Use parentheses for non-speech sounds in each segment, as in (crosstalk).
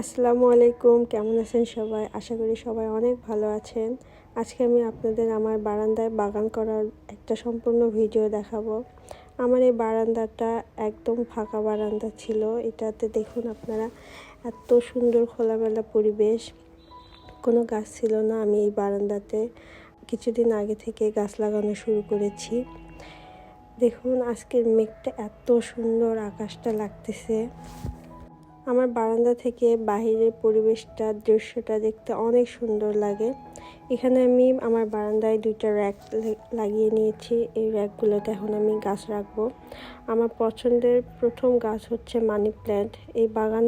আসসালামু আলাইকুম, কেমন আছেন সবাই? আশা করি সবাই অনেক ভালো আছেন। আজকে আমি আপনাদের আমার বারান্দায় বাগান করার একটা সম্পূর্ণ ভিডিও দেখাবো। আমার এই বারান্দাটা একদম ফাঁকা বারান্দা ছিল। এটাতে দেখুন আপনারা, এত সুন্দর খোলামেলা পরিবেশ। কোনো গাছ ছিল না আমি এই বারান্দাতে। কিছুদিন আগে থেকে গাছ লাগানো শুরু করেছি। দেখুন, আজকের মেঘটা এত সুন্দর, আকাশটা লাগতেছে। আমার বারান্দা থেকে বাহিরের পরিবেশটা, দৃশ্যটা দেখতে অনেক সুন্দর লাগে। এখানে আমি আমার বারান্দায় দুইটা র্যাক লাগিয়ে নিয়েছি। এই র্যাকগুলোতে এখন আমি গাছ রাখব। আমার পছন্দের প্রথম গাছ হচ্ছে মানি প্ল্যান্ট এই বাগান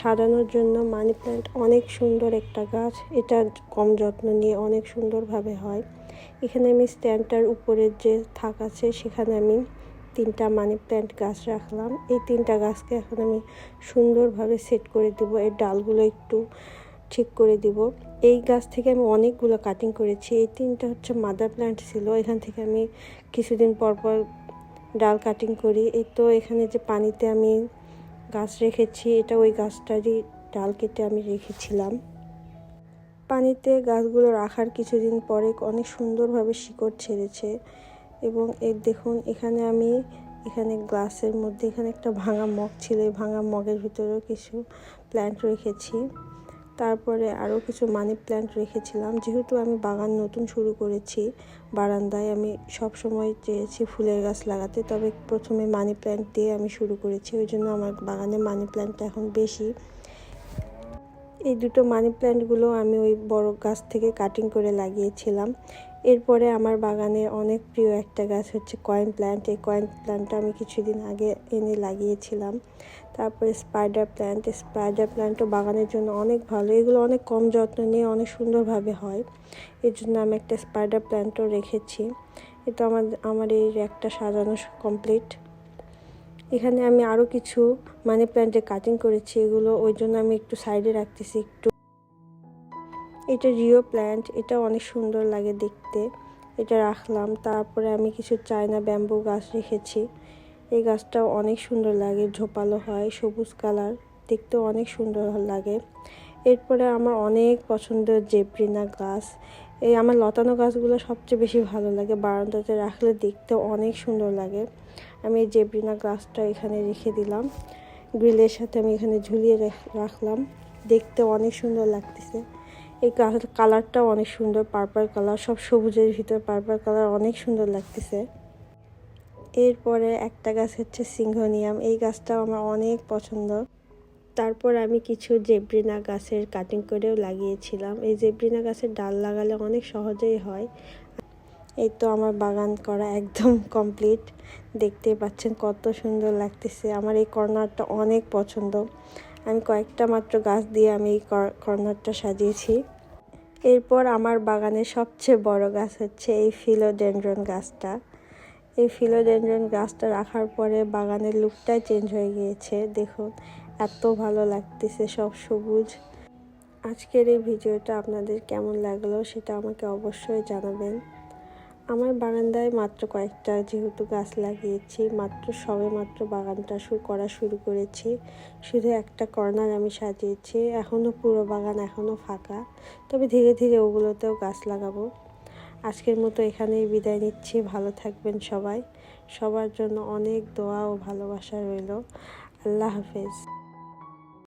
সাজানোর জন্য মানি প্ল্যান্ট অনেক সুন্দর একটা গাছ। এটা কম যত্ন নিয়ে অনেক সুন্দরভাবে হয়। এখানে আমি স্ট্যান্ডটার উপরের যে থাক আছে, সেখানে আমি তিনটা মানি প্ল্যান্ট গাছ রাখলাম। এই তিনটা গাছকে এখন আমি সুন্দরভাবে সেট করে দেবো। এর ডালগুলো একটু ঠিক করে দিব। এই গাছ থেকে আমি অনেকগুলো কাটিং করেছি। এই তিনটা হচ্ছে মাদার প্ল্যান্ট ছিল। এখান থেকে আমি কিছুদিন পর পর ডাল কাটিং করি। এই তো এখানে যে পানিতে আমি গাছ রেখেছি, এটা ওই গাছটারই ডাল কেটে আমি রেখেছিলাম। পানিতে গাছগুলো রাখার কিছুদিন পরে অনেক সুন্দরভাবে শিকড় ছেড়েছে। এবং এর দেখুন, এখানে আমি, এখানে গ্লাসের মধ্যে এখানে একটা ভাঙা মগ ছিল, এই ভাঙা মগের ভিতরেও কিছু প্ল্যান্ট রেখেছি। তারপরে আরও কিছু মানি প্ল্যান্ট রেখেছিলাম। যেহেতু আমি বাগান নতুন শুরু করেছি বারান্দায়, আমি সব সময় চেয়েছি ফুলের গাছ লাগাতে। তবে প্রথমে মানি প্ল্যান্ট দিয়ে আমি শুরু করেছি, ওই জন্য আমার বাগানে মানি প্ল্যান্টটা এখন বেশি। এই দুটো মানি প্ল্যান্টগুলো আমি ওই বড় গাছ থেকে কাটিং করে লাগিয়েছিলাম। এরপরে আমার বাগানে অনেক প্রিয় একটা গাছ হচ্ছে কয়েন প্ল্যান্ট। এই কয়েন প্ল্যান্টটা আমি কিছুদিন আগে এনে লাগিয়েছিলাম। তারপরে স্পাইডার প্ল্যান্ট। স্পাইডার প্ল্যান্টও বাগানের জন্য অনেক ভালো। এগুলো অনেক কম যত্ন নিয়ে অনেক সুন্দরভাবে হয়। এর জন্য আমি একটা স্পাইডার প্ল্যান্টও রেখেছি। এটা আমার আমার এই একটা সাজানো কমপ্লিট। এখানে আমি আরও কিছু মানি প্ল্যান্টের কাটিং করেছি। এগুলো ওই জন্য আমি একটু সাইডে রাখতেছি, একটু এটা রিও প্ল্যান্ট এটা অনেক সুন্দর লাগে দেখতে। এটা রাখলাম, তারপরে আমি কিছু চায়না ব্যাম্বু গাছ রেখেছি। এই গাছটাও অনেক সুন্দর লাগে, ঝোপালো হয়, সবুজ কালার, দেখতেও অনেক সুন্দর লাগে। এরপরে আমার অনেক পছন্দের জেব্রিনা গাছ। এই আমার লতানো গাছগুলো সবচেয়ে বেশি ভালো লাগে, বারান্দাতে রাখলে দেখতে অনেক সুন্দর লাগে। আমি এই জেব্রিনা গাছটা এখানে রেখে দিলাম। গ্রিলের সাথে আমি এখানে ঝুলিয়ে রাখলাম। দেখতে অনেক সুন্দর লাগতেছে। এই কালারটাও অনেক সুন্দর পার্পল কালার সব সবুজের ভিতর পার্পল কালার অনেক সুন্দর লাগতেছে। এরপরে একটা গাছ হচ্ছে সিংহনিয়াম, এই গাছটাও আমার অনেক পছন্দ। তারপর আমি কিছু জেব্রিনা গাছের কাটিং করেও লাগিয়েছিলাম। এই জেব্রিনা গাছের ডাল লাগালে অনেক সহজেই হয়। এই তো আমার বাগান করা একদম (laughs) কমপ্লিট দেখতে পাচ্ছেন কত সুন্দর লাগতেছে। আমার এই কর্নারটা অনেক পছন্দ। আমি কয়েকটা মাত্র গাছ দিয়ে আমি এই কর্নারটা সাজিয়েছি। এরপর আমার বাগানের সবচেয়ে বড় গাছ হচ্ছে এই ফিলোডেন্ড্রন গাছটা। এই ফিলোডেন্ড্রন গাছটা রাখার পরে বাগানের লুকটাই চেঞ্জ হয়ে গিয়েছে। দেখুন, এত ভালো লাগতেছে, সব সবুজ। আজকের এই ভিডিওটা আপনাদের কেমন লাগল সেটা আমাকে অবশ্যই জানাবেন। আমার বারান্দায় মাত্র কয়েকটা যেহেতু গাছ লাগিয়েছি, মাত্র সবে মাত্র বাগানটা শুরু করা শুরু করেছি। শুধু একটা কর্নার আমি সাজিয়েছি এখনও পুরো বাগান এখনও ফাঁকা। তবে ধীরে ধীরে ওগুলোতেও গাছ লাগাবো। আজকের মতো এখানেই বিদায় নিচ্ছি, ভালো থাকবেন সবাই। সবার জন্য অনেক দোয়া ও ভালোবাসা রইল। আল্লাহ হাফেজ।